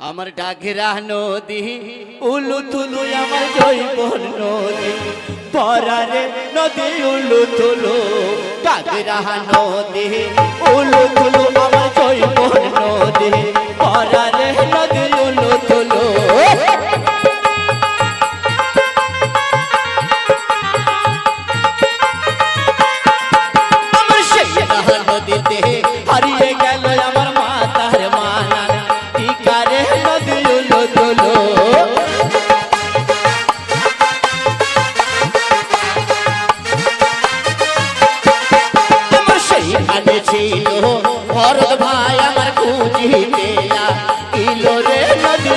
আমার ডাকেরা নদী উলু তুলু আমার জৈব নদী, পরারে নদী উলু তুলু ডাকেরা নদী উলু তুলু আনে ছিল। ভরত ভাই আমার খুঁজি পেলা ইলো রে নদী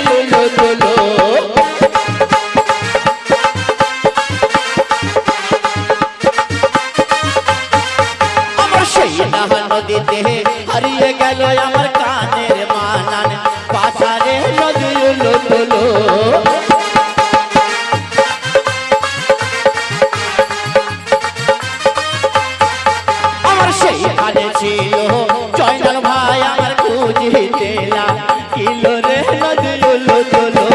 কানে ছিল। জয়নাল ভাই আমার খুঁজি তেলা কিলো রে নদী তোলো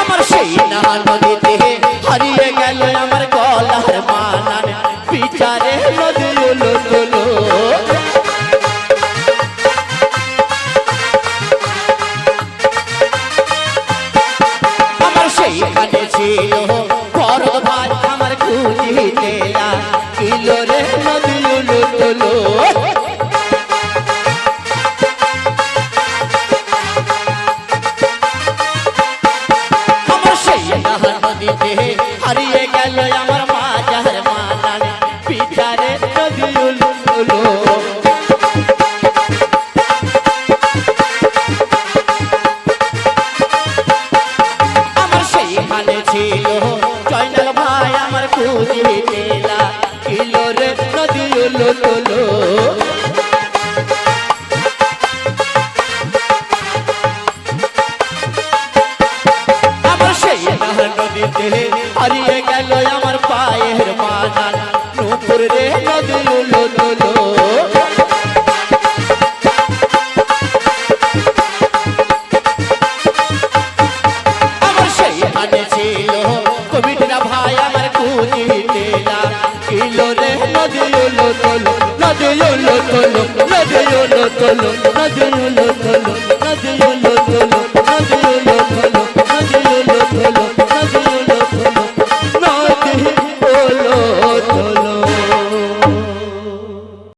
আমার সেই নদীতে হারিয়ে গেল আমার ছিল জয়নাল ভাই আমার খুঁজি কিলো রে নদী তোলো নদী উলো তোলো নদী উলো তোলো নদী উলো তোলো নদী উলো তোলো